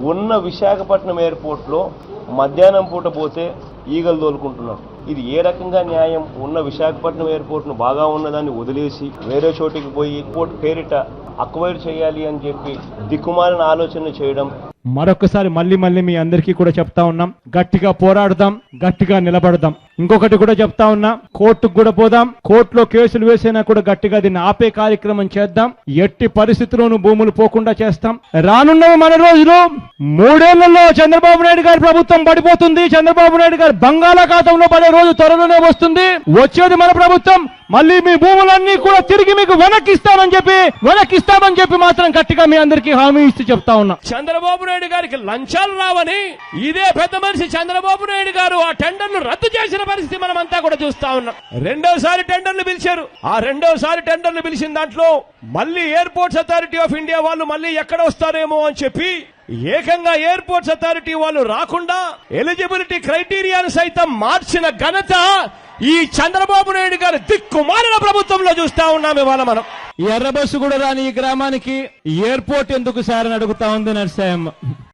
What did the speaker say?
ఉన్న విశాఖపట్నం ఎయిర్పోర్ట్లో మధ్యాహ్నం పూట పోతే ఈగలు తోలుకుంటున్నారు. ఇది ఏ రకంగా న్యాయం? ఉన్న విశాఖపట్నం ఎయిర్పోర్ట్ను బాగా ఉన్నదాన్ని వదిలేసి వేరే చోటికి పోయి ఎయిర్పోర్ట్ పేరిట అక్వైర్ చేయాలి అని చెప్పి దిక్కుమాలిన ఆలోచన చేయడం. మరొకసారి మళ్ళీ మళ్ళీ మీ అందరికీ కూడా చెప్తా ఉన్నాం. గట్టిగా పోరాడదాం గట్టిగా నిలబడదాం. ఇంకొకటి కూడా చెప్తా ఉన్నా. కోర్టుకు కూడా పోదాం. కోర్టులో కేసులు వేసినా కూడా గట్టిగా దీన్ని ఆపే కార్యక్రమం చేద్దాం. ఎట్టి పరిస్థితుల్లోనూ భూములు పోకుండా చేస్తాం. రానున్న మన రోజులు. మూడేళ్ళలో చంద్రబాబు నాయుడు గారి ప్రభుత్వం పడిపోతుంది. చంద్రబాబు నాయుడు గారి బంగాళాఖాతంలో పడే రోజు త్వరలోనే వస్తుంది. వచ్చేది మన ప్రభుత్వం. మళ్ళీ మీ భూములన్నీ కూడా తిరిగి మీకు వెనక్కిస్తామని చెప్పి వెనక్కిస్తామని చెప్పి మాత్రం గట్టిగా మీ అందరికీ హామీ ఇస్తూ చెప్తా ఉన్నా. చంద్రబాబు నాయుడు గారికి లంచాలు రావని ఇదే పెద్ద మనిషి చంద్రబాబు నాయుడు గారు ఆ టెండర్ను రద్దు చేసిన పరిస్థితి మనం అంతా కూడా చూస్తా ఉన్నాం. రెండోసారి టెండర్లు పిలిచారు. ఆ రెండోసారి టెండర్లు పిలిచిన దాంట్లో మళ్ళీ ఎయిర్పోర్ట్స్ అథారిటీ ఆఫ్ ఇండియా వాళ్ళు మళ్ళీ ఎక్కడ వస్తారేమో అని చెప్పి ఏకంగా ఎయిర్పోర్ట్స్ అథారిటీ వాళ్ళు రాకుండా ఎలిజిబిలిటీ క్రైటీరియాను సైతం మార్చిన ఘనత ఈ చంద్రబాబు నాయుడు గారి దిక్కుమాలిన ప్రభుత్వంలో చూస్తా ఉన్నాం ఇవాళ మనం. ఈ ఎర్ర బస్సు కూడా రాని ఈ గ్రామానికి ఎయిర్పోర్ట్ ఎందుకు సార్ అని అడుగుతా ఉంది నర్సాయమ్మ